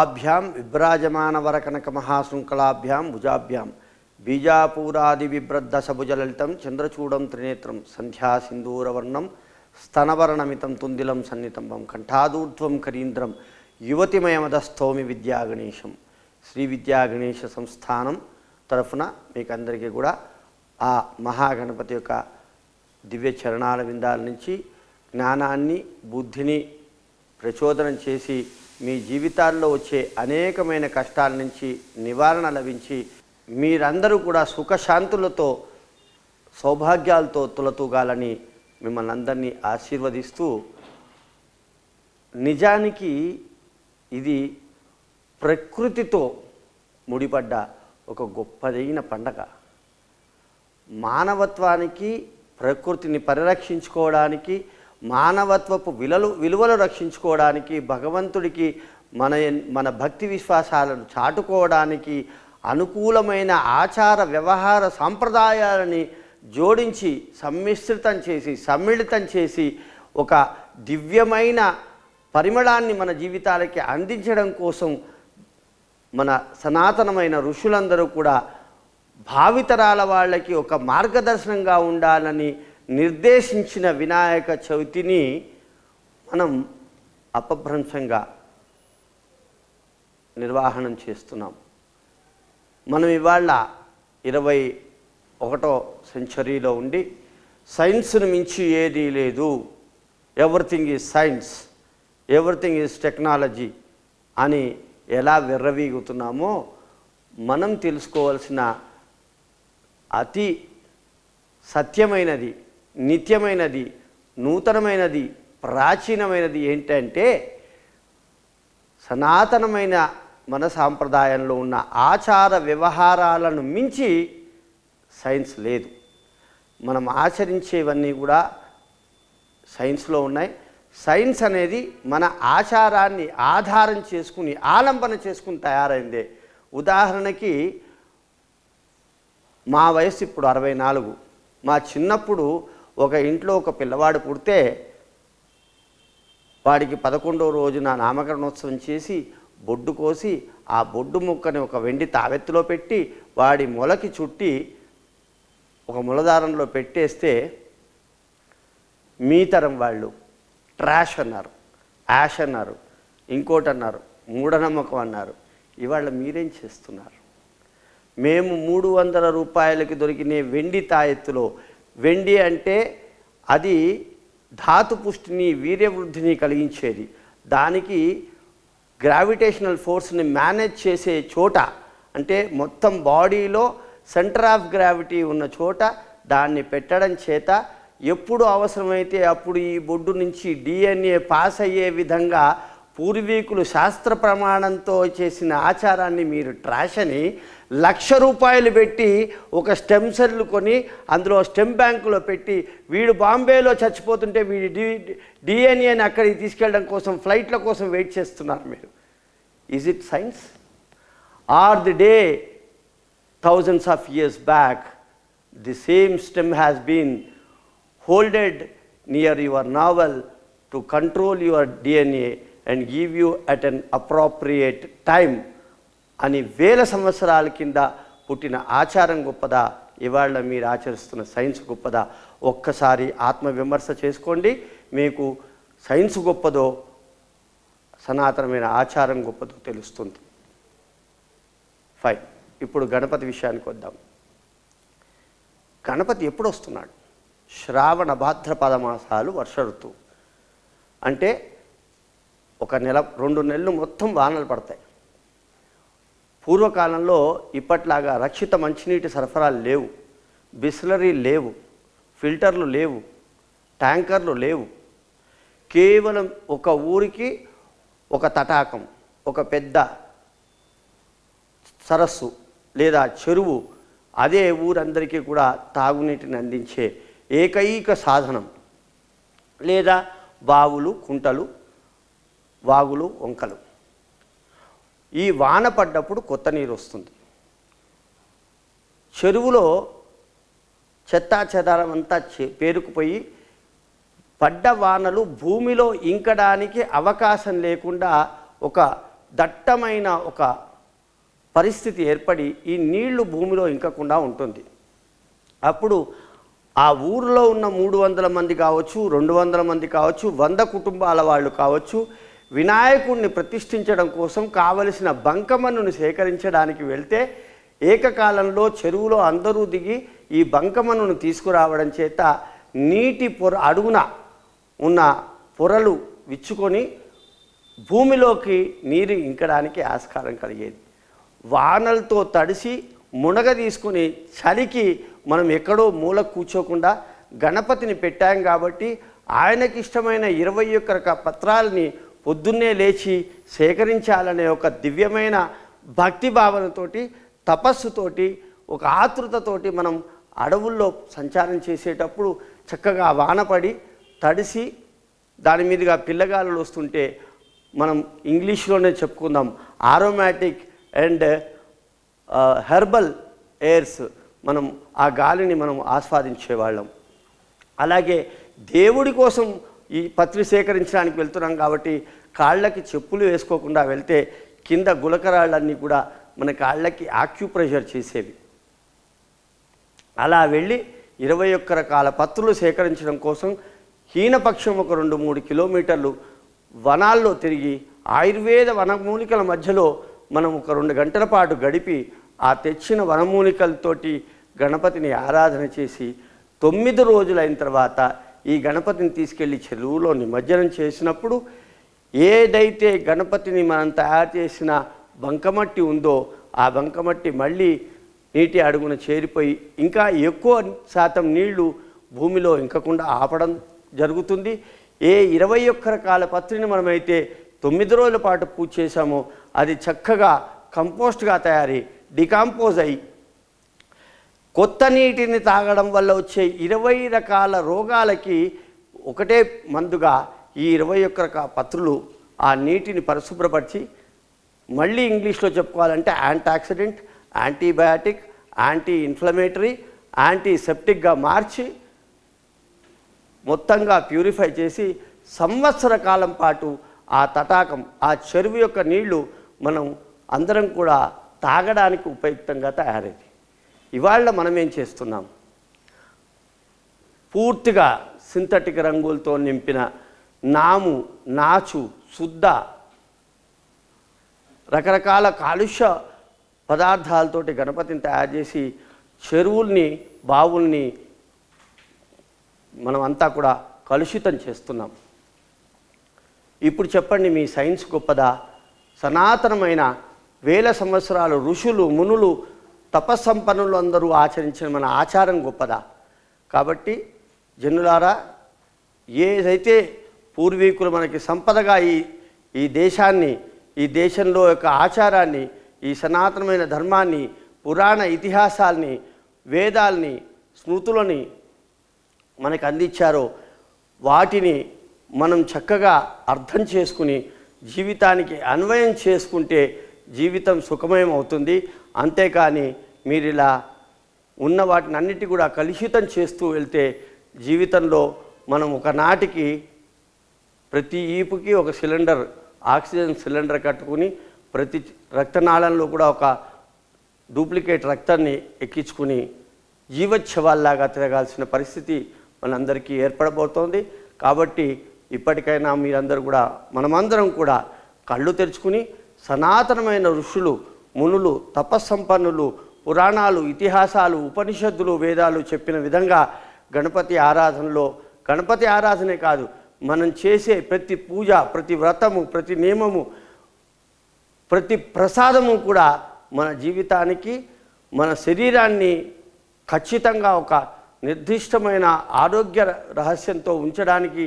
ద్వాభ్యాం విభ్రాజమానవరకనక మహాశృంఖలాభ్యాం భుజాభ్యాం. బీజాపూరాది బిభ్రద్దశభుజలలితం చంద్రచూడం త్రినేత్రం సంధ్యా సింధూరవర్ణం స్తనవర్ణమితం తుందిలం సన్నితంబం కంఠాదూర్ధ్వం కరీంద్రం యువతిమయమదస్థోమి విద్యాగణేశం. శ్రీ విద్యాగణేశ సంస్థానం తరఫున మీకు అందరికీ కూడా ఆ మహాగణపతి యొక్క దివ్య చరణాల విందాల నుంచి జ్ఞానాన్ని బుద్ధిని ప్రచోదనం చేసి మీ జీవితాల్లో వచ్చే అనేకమైన కష్టాల నుంచి నివారణ లభించి మీరందరూ కూడా సుఖశాంతులతో సౌభాగ్యాలతో తులతూగాలని మిమ్మల్ని అందరినీ ఆశీర్వదిస్తూ నిజానికి ఇది ప్రకృతితో ముడిపడ్డ ఒక గొప్పదైన పండగ. మానవత్వానికి ప్రకృతిని పరిరక్షించుకోవడానికి మానవత్వపు విలువలు విలువలు రక్షించుకోవడానికి భగవంతుడికి మన మన భక్తి విశ్వాసాలను చాటుకోవడానికి అనుకూలమైన ఆచార వ్యవహార సాంప్రదాయాలని జోడించి సమ్మిశ్రితం చేసి సమ్మిళితం చేసి ఒక దివ్యమైన పరిమళాన్ని మన జీవితాలకి అందించడం కోసం మన సనాతనమైన ఋషులందరూ కూడా భావితరాల వాళ్ళకి ఒక మార్గదర్శనంగా ఉండాలని నిర్దేశించిన వినాయక చవితిని మనం అపభ్రంశంగా నిర్వహణం చేస్తున్నాం. మనం ఇవాళ ఇరవై ఒకటో సెంచరీలో ఉండి సైన్స్ను మించి ఏదీ లేదు. Everything is science everything is technology అని ఎలా విర్రవీగుతున్నామో మనం తెలుసుకోవాల్సిన అతి సత్యమైనది నిత్యమైనది నూతనమైనది ప్రాచీనమైనది ఏంటంటే సనాతనమైన మన సాంప్రదాయంలో ఉన్న ఆచార వ్యవహారాలను మించి సైన్స్ లేదు. మనం ఆచరించేవన్నీ కూడా సైన్స్లో ఉన్నాయి. సైన్స్ అనేది మన ఆచారాన్ని ఆధారం చేసుకుని ఆలంబన చేసుకుని తయారైందే. ఉదాహరణకి మా వయసు ఇప్పుడు అరవై నాలుగు. మా చిన్నప్పుడు ఒక ఇంట్లో ఒక పిల్లవాడు పుడితే వాడికి పదకొండవ రోజున నామకరణోత్సవం చేసి బొడ్డు కోసి ఆ బొడ్డు ముక్కని ఒక వెండి తావెత్తులో పెట్టి వాడి మొలకి చుట్టి ఒక ములదారంలో పెట్టేస్తే మీ తరం వాళ్ళు ట్రాష్ అన్నారు యాష్ అన్నారు ఇంకోటి అన్నారు మూఢనమ్మకం అన్నారు. ఇవాళ మీరేం చేస్తున్నారు? మేము మూడు వందల రూపాయలకి దొరికిన వెండి తాయెత్తులో వెండి అంటే అది ధాతు పుష్టిని వీర్యవృద్ధిని కలిగించేది. దానికి గ్రావిటేషనల్ ఫోర్స్ని మేనేజ్ చేసే చోట అంటే మొత్తం బాడీలో సెంటర్ ఆఫ్ గ్రావిటీ ఉన్న చోట దాన్ని పెట్టడం చేత ఎప్పుడు అవసరమైతే అప్పుడు ఈ బొడ్డు నుంచి డిఎన్ఏ పాస్ అయ్యే విధంగా పూర్వీకులు శాస్త్ర ప్రమాణంతో చేసిన ఆచారాన్ని మీరు ట్రాష్ అని లక్ష రూపాయలు పెట్టి ఒక స్టెమ్ సెల్లు కొని అందులో స్టెమ్ బ్యాంకులో పెట్టి వీడు బాంబేలో చచ్చిపోతుంటే వీడి డి డిఎన్ఏని అక్కడికి తీసుకెళ్ళడం కోసం ఫ్లైట్ల కోసం వెయిట్ చేస్తున్నారు మీరు. Is it science or the day thousands of years back the same stem has been holded near your naval to control your DNA and give you at an appropriate time అని వేల సంవత్సరాల కింద పుట్టిన ఆచారం గొప్పదా ఇవాళ మీరు ఆచరిస్తున్న సైన్స్ గొప్పదా ఒక్కసారి ఆత్మవిమర్శ చేసుకోండి. మీకు సైన్స్ గొప్పదో సనాతనమైన ఆచారం గొప్పదో తెలుస్తుంది. ఫైన్ ఇప్పుడు గణపతి విషయానికి వద్దాం. గణపతి ఎప్పుడు వస్తున్నాడు శ్రావణ భాద్రపద మాసాలు వర్ష ఋతువు. అంటే ఒక నెల రెండు నెలలు మొత్తం వానలు పడతాయి. పూర్వకాలంలో ఇప్పట్లాగా రక్షిత మంచినీటి సరఫరాలు లేవు. బిస్లరీ లేవు. ఫిల్టర్లు లేవు. ట్యాంకర్లు లేవు. కేవలం ఒక ఊరికి ఒక తటాకం ఒక పెద్ద సరస్సు లేదా చెరువు అదే ఊరందరికీ కూడా తాగునీటిని అందించే ఏకైక సాధనం. లేదా బావులు కుంటలు వాగులు వంకలు. ఈ వాన పడ్డప్పుడు కొత్త నీరు వస్తుంది. చెరువులో చెత్తా చెదారం అంతా పేరుకుపోయి పడ్డ వానలు భూమిలో ఇంకడానికి అవకాశం లేకుండా ఒక దట్టమైన ఒక పరిస్థితి ఏర్పడి ఈ నీళ్ళు భూమిలో ఇంకకుండా ఉంటుంది. అప్పుడు ఆ ఊరిలో ఉన్న మూడు వందల మంది కావచ్చు రెండు వందల మంది కావచ్చు వంద కుటుంబాల వాళ్ళు కావచ్చు వినాయకుడిని ప్రతిష్ఠించడం కోసం కావలసిన బంకమన్నును సేకరించడానికి వెళ్తే ఏకకాలంలో చెరువులో అందరూ దిగి ఈ బంకమన్నును తీసుకురావడం చేత నీటి పొర అడుగున ఉన్న పొరలు విచ్చుకొని భూమిలోకి నీరు ఇంకడానికి ఆస్కారం కలిగేది. వానలతో తడిసి మునగ తీసుకుని చలికి మనం ఎక్కడో మూల కూర్చోకుండా గణపతిని పెట్టాం కాబట్టి ఆయనకి ఇష్టమైన ఇరవై ఒక్క రక పత్రాలని పొద్దున్నే లేచి సేకరించాలనే ఒక దివ్యమైన భక్తి భావనతోటి తపస్సుతోటి ఒక ఆతృతతోటి మనం అడవుల్లో సంచారం చేసేటప్పుడు చక్కగా వానపడి తడిసి దాని మీదుగా పిల్లగాలులు వస్తుంటే మనం ఇంగ్లీష్లోనే చెప్పుకుందాం ఆరోమాటిక్ అండ్ హెర్బల్ ఎయిర్స్ మనం ఆ గాలిని మనం ఆస్వాదించేవాళ్ళం. అలాగే దేవుడి కోసం ఈ పత్రి సేకరించడానికి వెళ్తున్నాం కాబట్టి కాళ్ళకి చెప్పులు వేసుకోకుండా వెళ్తే కింద గులకరాళ్ళన్నీ కూడా మన కాళ్ళకి ఆక్యుప్రెషర్ చేసేవి. అలా వెళ్ళి ఇరవై ఒక్క రకాల పత్రులు సేకరించడం కోసం హీనపక్షం ఒక రెండు మూడు కిలోమీటర్లు వనాల్లో తిరిగి ఆయుర్వేద వనమూలికల మధ్యలో మనం ఒక రెండు గంటల పాటు గడిపి ఆ తెచ్చిన వనమూలికలతోటి గణపతిని ఆరాధన చేసి తొమ్మిది రోజులైన తర్వాత ఈ గణపతిని తీసుకెళ్ళి చెరువులో నిమజ్జనం చేసినప్పుడు ఏదైతే గణపతిని మనం తయారు చేసిన బంకమట్టి ఉందో ఆ బంకమట్టి మళ్ళీ నీటి అడుగున చేరిపోయి ఇంకా ఎక్కువ శాతం నీళ్ళు భూమిలో ఇంకకుండా ఆపడం జరుగుతుంది. ఏ ఇరవై ఒక్క రకాల పత్రిని మనమైతే తొమ్మిది రోజుల పాటు పూజ చేశామో అది చక్కగా కంపోస్ట్గా తయారై డికాంపోజ్ అయ్యి కొత్త నీటిని తాగడం వల్ల వచ్చే ఇరవై రకాల రోగాలకి ఒకటే మందుగా ఈ ఇరవై ఒక్క రక పత్రులు ఆ నీటిని పరిశుభ్రపరిచి మళ్ళీ ఇంగ్లీష్లో చెప్పుకోవాలంటే యాంటాక్సిడెంట్ యాంటీబయాటిక్ యాంటీ ఇన్ఫ్లమేటరీ యాంటీసెప్టిక్గా మార్చి మొత్తంగా ప్యూరిఫై చేసి సంవత్సర కాలం పాటు ఆ తటాకం ఆ చెరువు యొక్క నీళ్ళు మనం అందరం కూడా తాగడానికి ఉపయుక్తంగా తయారైంది. ఇవాళ మనం ఏం చేస్తున్నాం? పూర్తిగా సింథటిక్ రంగులతో నింపిన నాము నాచు శుద్ధ రకరకాల కాలుష్య పదార్థాలతోటి గణపతిని తయారు చేసి చెరువుల్ని బావుల్ని మనం అంతా కూడా కలుషితం చేస్తున్నాం. ఇప్పుడు చెప్పండి మీ సైన్స్ గొప్పదా? సనాతనమైన వేల సంవత్సరాలు ఋషులు మునులు తపస్సంపన్నులు అందరూ ఆచరించిన మన ఆచారం గొప్పదా? కాబట్టి జనులారా ఏదైతే పూర్వీకులు మనకి సంపదగా ఈ ఈ దేశాన్ని ఈ దేశంలో యొక్క ఆచారాన్ని ఈ సనాతనమైన ధర్మాన్ని పురాణ ఇతిహాసాల్ని వేదాల్ని స్మృతులని మనకు అందించారో వాటిని మనం చక్కగా అర్థం చేసుకుని జీవితానికి అన్వయం చేసుకుంటే జీవితం సుఖమయం అవుతుంది అంతేకాని మీరు ఇలా ఉన్న వాటిని అన్నిటి కూడా కలుషితం చేస్తూ వెళ్తే జీవితంలో మనం ఒకనాటికి ప్రతి ఈపుకి ఒక సిలిండర్ ఆక్సిజన్ సిలిండర్ కట్టుకుని ప్రతి రక్తనాళంలో కూడా ఒక డూప్లికేట్ రక్తాన్ని ఎక్కించుకుని జీవోత్సవాల్లాగా తిరగాల్సిన పరిస్థితి మనందరికీ ఏర్పడబోతోంది. కాబట్టి ఇప్పటికైనా మీరందరూ కూడా మనమందరం కూడా కళ్ళు తెరుచుకుని సనాతనమైన ఋషులు మునులు తపస్సంపన్నులు పురాణాలు ఇతిహాసాలు ఉపనిషత్తులు వేదాలు చెప్పిన విధంగా గణపతి ఆరాధనలో గణపతి ఆరాధనే కాదు మనం చేసే ప్రతి పూజ ప్రతి వ్రతము ప్రతి నియమము ప్రతి ప్రసాదము కూడా మన జీవితానికి మన శరీరాన్ని ఖచ్చితంగా ఒక నిర్దిష్టమైన ఆరోగ్య రహస్యంతో ఉంచడానికి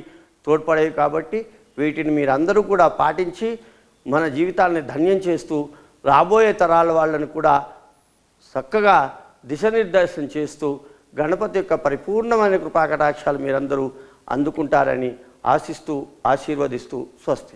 తోడ్పడేవి కాబట్టి వీటిని మీరందరూ కూడా పాటించి మన జీవితాలని ధన్యం చేస్తూ రాబోయే తరాల వాళ్ళని కూడా చక్కగా దిశనిర్దేశం చేస్తూ గణపతి యొక్క పరిపూర్ణమైన కృపాకటాక్షాలు మీరందరూ అందుకుంటారని ఆశిస్తూ ఆశీర్వదిస్తూ స్వస్తి.